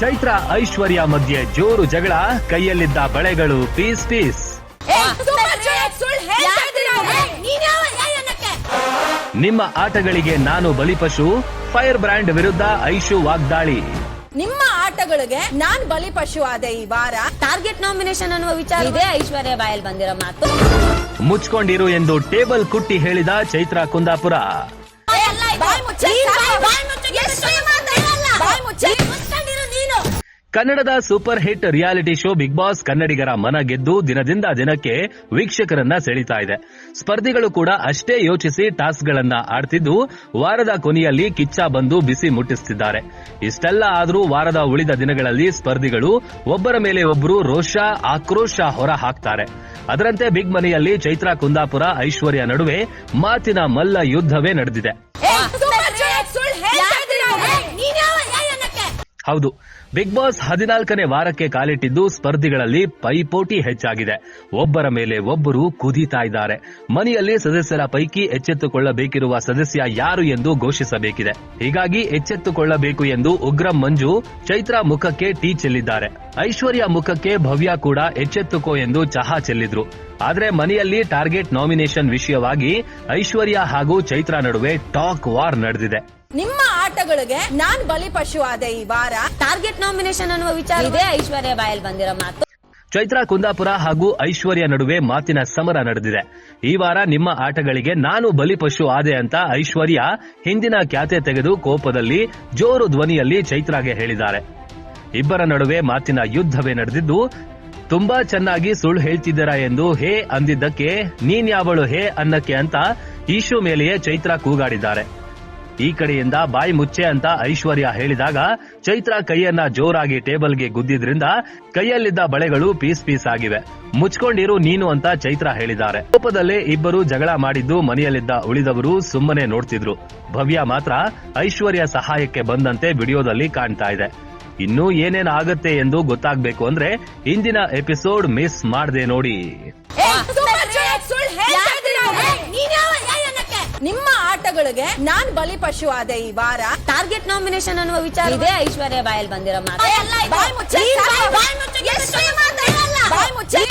ಚೈತ್ರ ಐಶ್ವರ್ಯ ಮಧ್ಯೆ ಜೋರು ಜಗಳ ಕೈಯಲ್ಲಿದ್ದ ಬಳೆಗಳು ಪೀಸ್ ಪೀಸ್ ನಿಮ್ಮ ಆಟಗಳಿಗೆ ನಾನು ಬಲಿಪಶು ಫೈರ್ ಬ್ರ್ಯಾಂಡ್ ವಿರುದ್ಧ ಐಶು ವಾಗ್ದಾಳಿ ನಿಮ್ಮ ಆಟಗಳಿಗೆ ನಾನು ಬಲಿಪಶು ಆದೆ ಈ ವಾರ ಟಾರ್ಗೆಟ್ ನಾಮಿನೇಷನ್ ಅನ್ನುವ ವಿಚಾರ ಇದೆ ಐಶ್ವರ್ಯ ಬಾಯಲ್ ಬಂದಿರೋ ಮಾತು ಮುಚ್ಕೊಂಡಿರು ಎಂದು ಟೇಬಲ್ ಕುಟ್ಟಿ ಹೇಳಿದ ಚೈತ್ರ ಕುಂದಾಪುರ ಬಾಯ್ ಮುಚ್ಚೆ, ಸಾಕು. ಬಾಯ್ ಮುಚ್ಚೆ. ಕನ್ನಡದ super hit reality show Bigg Boss ಕನ್ನಡಿಗರ ಮನ ಗೆದ್ದು ದಿನದಿಂದ ದಿನಕ್ಕೆ ವೀಕ್ಷಕರನ್ನ ಸೆಳೀತಾ ಇದೆ. ಸ್ಪರ್ಧಿಗಳು ಕೂಡ ಅಷ್ಟೇ ಯೋಚಿಸಿ ಟಾಸ್ಕ್ಗಳನ್ನ ಆಡ್ತಿದ್ದು ವಾರದ ಕೊನೆಯಲ್ಲಿ ಕಿಚ್ಚ ಬಂದು ಬಿಸಿ ಮುಟ್ಟಿಸುತ್ತಿದ್ದಾರೆ ಇಷ್ಟೆಲ್ಲ ಆದರೂ ವಾರದ ಉಳಿದ ದಿನಗಳಲ್ಲಿ ಸ್ಪರ್ಧಿಗಳು ಒಬ್ಬರ ಮೇಲೆ ಒಬ್ಬರು ರೋಷ, ಆಕ್ರೋಶ ಹೊರ ಹಾಕ್ತಾರೆ ಅದರಂತೆ ಬಿಗ್ ಮನೆಯಲ್ಲಿ ಚೈತ್ರ ಕುಂದಾಪುರ, ಐಶ್ವರ್ಯ ನಡುವೆ ಮಾತಿನ ಮಲ್ಲ ಯುದ್ಧವೇ ನಡೆದಿದೆ. ಹೌದು. ಬಿಗ್ ಬಾಸ್ ಹದಿನಾಲ್ಕನೇ ವಾರಕ್ಕೆ ಕಾಲಿಟ್ಟಿದ್ದು ಸ್ಪರ್ಧಿಗಳಲ್ಲಿ ಪೈಪೋಟಿ ಹೆಚ್ಚಾಗಿದೆ. ಒಬ್ಬರ ಮೇಲೆ ಒಬ್ಬರು ಕುದೀತಾ ಇದ್ದಾರೆ. ಮನೆಯಲ್ಲಿ ಸದಸ್ಯರ ಪೈಕಿ ಎಚ್ಚೆತ್ತುಕೊಳ್ಳಬೇಕಿರುವ ಸದಸ್ಯ ಯಾರು ಎಂದು ಘೋಷಿಸಬೇಕಿದೆ. ಹೀಗಾಗಿ ಎಚ್ಚೆತ್ತುಕೊಳ್ಳಬೇಕು ಎಂದು ಉಗ್ರಂ ಮಂಜು ಚೈತ್ರ ಮುಖಕ್ಕೆ ಟೀ ಚೆಲ್ಲಿದ್ದಾರೆ. ಐಶ್ವರ್ಯ ಮುಖಕ್ಕೆ ಭವ್ಯ ಕೂಡ ಎಚ್ಚೆತ್ತುಕೋ ಎಂದು ಚಹಾ ಚೆಲ್ಲಿದ್ರು. ಆದ್ರೆ ಮನೆಯಲ್ಲಿ ಟಾರ್ಗೆಟ್ ನಾಮಿನೇಷನ್ ವಿಷಯವಾಗಿ ಐಶ್ವರ್ಯ ಹಾಗೂ ಚೈತ್ರ ನಡುವೆ ಟಾಕ್ ವಾರ್ ನಡೆದಿದೆ. ನಿಮ್ಮ ಆಟಗಳಿಗೆ ನಾನ್ ಬಲಿಪಶು ಆದೆ ಈ ವಾರ. ಟಾರ್ಗೆಟ್ ನಾಮಿನೇಷನ್ ಅನ್ನುವ ವಿಚಾರ ಇದೆ ಐಶ್ವರ್ಯ ಬಾಯಲ್ ಬಂದಿರೋ ಮಾತು. ಚೈತ್ರಾ ಕುಂದಾಪುರ ಹಾಗೂ ಐಶ್ವರ್ಯ ನಡುವೆ ಮಾತಿನ ಸಮರ ನಡೆದಿದೆ. ಈ ವಾರ ನಿಮ್ಮ ಆಟಗಳಿಗೆ ನಾನು ಬಲಿಪಶು ಆದೆ ಅಂತ ಐಶ್ವರ್ಯ ಹಿಂದಿನ ಖ್ಯಾತೆ ತೆಗೆದು ಕೋಪದಲ್ಲಿ ಜೋರು ಧ್ವನಿಯಲ್ಲಿ ಚೈತ್ರಾಗೆ ಹೇಳಿದ್ದಾರೆ. ಇಬ್ಬರ ನಡುವೆ ಮಾತಿನ ಯುದ್ಧವೇ ನಡೆದಿದ್ದು ತುಂಬಾ ಚೆನ್ನಾಗಿ ಸುಳ್ಳು ಹೇಳ್ತಿದ್ದೀರಾ ಎಂದು ಹೇ ಅಂದಿದ್ದಕ್ಕೆ ನೀನ್ಯಾವಳು ಹೇ ಅನ್ನಕ್ಕೆ ಅಂತ ಈಶು ಮೇಲೆಯೇ ಚೈತ್ರಾ ಕೂಗಾಡಿದ್ದಾರೆ. ಈ ಕಡೆಯಿಂದ ಬಾಯಿ ಮುಚ್ಚೆ ಅಂತ ಐಶ್ವರ್ಯ ಹೇಳಿದಾಗ ಚೈತ್ರ ಕೈಯನ್ನ ಜೋರಾಗಿ ಟೇಬಲ್ಗೆ ಗುದ್ದಿದ್ರಿಂದ ಕೈಯಲ್ಲಿದ್ದ ಬಳೆಗಳು ಪೀಸ್ ಪೀಸ್ ಆಗಿವೆ. ಮುಚ್ಕೊಂಡಿರು ನೀನು ಅಂತ ಚೈತ್ರ ಹೇಳಿದ್ದಾರೆ. ಕೋಪದಲ್ಲೇ ಇಬ್ಬರು ಜಗಳ ಮಾಡಿದ್ದು ಮನೆಯಲ್ಲಿದ್ದ ಉಳಿದವರು ಸುಮ್ಮನೆ ನೋಡ್ತಿದ್ರು. ಭವ್ಯ ಮಾತ್ರ ಐಶ್ವರ್ಯ ಸಹಾಯಕ್ಕೆ ಬಂದಂತೆ ವಿಡಿಯೋದಲ್ಲಿ ಕಾಣ್ತಾ ಇದೆ. ಇನ್ನೂ ಏನೇನ್ ಆಗತ್ತೆ ಎಂದು ಗೊತ್ತಾಗ್ಬೇಕು ಅಂದ್ರೆ ಇಂದಿನ ಎಪಿಸೋಡ್ ಮಿಸ್ ಮಾಡದೆ ನೋಡಿ. ನಿಮ್ಮ ಆಟಗಳಿಗೆ ನಾನ್ ಬಲಿಪಶು ಆದೆ ಈ ವಾರ ಟಾರ್ಗೆಟ್ ನಾಮಿನೇಷನ್ ಅನ್ನುವ ವಿಚಾರ ಇದೆ ಐಶ್ವರ್ಯ ಬಾಯಲ್ಲಿ ಬಂದಿರೋ ಮಾತು ಬಾಯ್ ಮುಚ್ಚೆ. ಬಾಯ್ ಮುಚ್ಚೆ.